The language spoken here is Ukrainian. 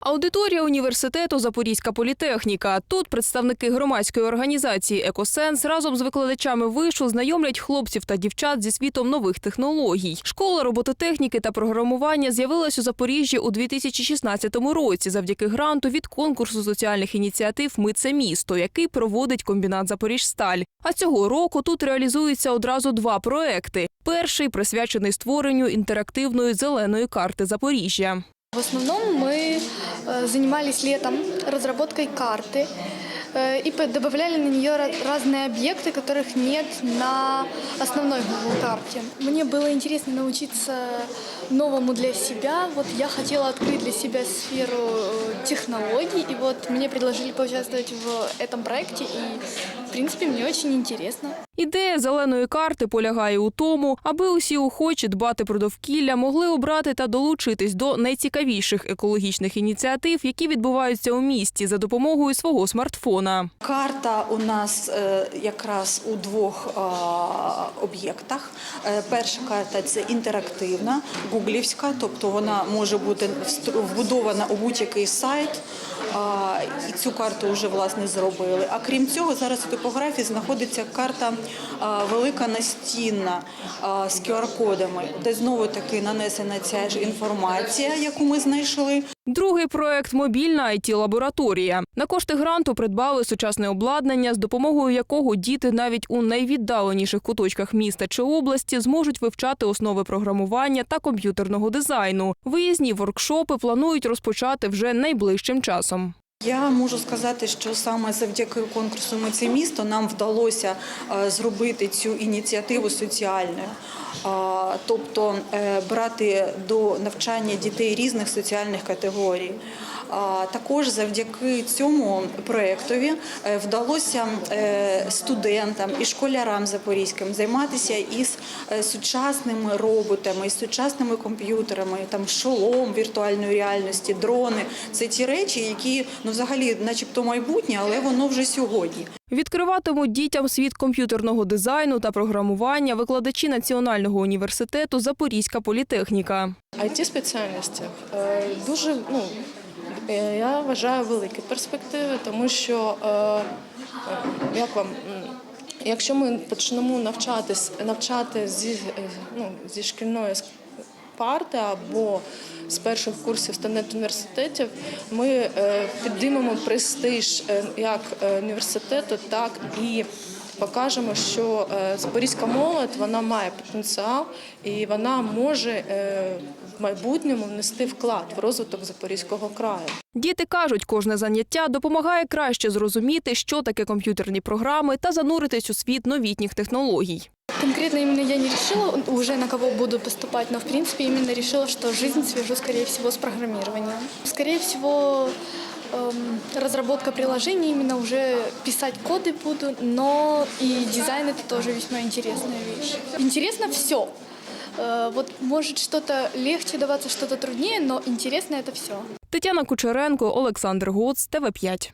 Аудиторія університету Запорізька політехніка. Тут представники громадської організації Екосенс разом з викладачами вишу знайомлять хлопців та дівчат зі світом нових технологій. Школа робототехніки та програмування з'явилась у Запоріжжі у 2016 році завдяки гранту від конкурсу соціальних ініціатив Ми це місто, який проводить комбінат Запоріжсталь. А цього року тут реалізуються одразу два проекти. Перший присвячений створенню інтерактивної зеленої карти Запоріжжя. В основном мы э, занимались летом разработкой карты э, и добавляли на нее ра- разные объекты, которых нет на основной Google карте. Мне было интересно научиться новому для себя. Вот я хотела открыть для себя сферу э, технологий, и вот мне предложили поучаствовать в этом проекте, и в принципе мне очень интересно. Ідея зеленої карти полягає у тому, аби усі охочі дбати про довкілля могли обрати та долучитись до найцікавіших екологічних ініціатив, які відбуваються у місті за допомогою свого смартфона. Карта у нас е, якраз у двох об'єктах. Е, Перша карта це інтерактивна, гуглівська, тобто вона може бути вбудована у будь-який сайт. І цю карту вже власне зробили. А крім цього, зараз у типографії знаходиться карта велика настінна з QR-кодами, де знову таки нанесена ця ж інформація, яку ми знайшли. Другий проект мобільна it лабораторія На кошти гранту придбали сучасне обладнання, з допомогою якого діти навіть у найвіддаленіших куточках міста чи області зможуть вивчати основи програмування та комп'ютерного дизайну. Виїзні воркшопи планують розпочати вже найближчим часом. Я можу сказати, що саме завдяки конкурсу «Ми це місто» нам вдалося е, зробити цю ініціативу соціальною, тобто е, брати до навчання дітей різних соціальних категорій. А Також завдяки цьому проєктові е, вдалося е, студентам і школярам запорізьким займатися із е, сучасними роботами, із сучасними комп'ютерами, там шолом віртуальної реальності, дрони. Це ті речі, які ну взагалі, начебто, майбутнє, але воно вже сьогодні. Відкриватимуть дітям світ комп'ютерного дизайну та програмування викладачі Національного університету Запорізька політехніка. it спеціальності е, дуже ну я вважаю великі перспективи, тому що е, е, як вам. Якщо ми почнемо навчатись навчати зі, е, ну, зі шкільної парти або з перших курсів студент університетів, ми е, престиж е, як е, університету, так і покажемо, що е, запорізька молодь вона має потенціал і вона може е, в майбутньому внести вклад в розвиток Запорізького краю. Діти кажуть, кожне заняття допомагає краще зрозуміти, що таке комп'ютерні програми та зануритись у світ новітніх технологій. Конкретно именно я не решила уже на кого буду поступать, но в принципе именно решила, что жизнь свяжу, скорее всего, с программированием. Скорее всего, эм, разработка приложений, именно уже писать коды буду, но и дизайн это тоже весьма интересная вещь. Интересно все. Вот может что-то легче даваться, что-то труднее, но интересно это все. Тетяна Кучеренко, Олександр Гоц, ТВ 5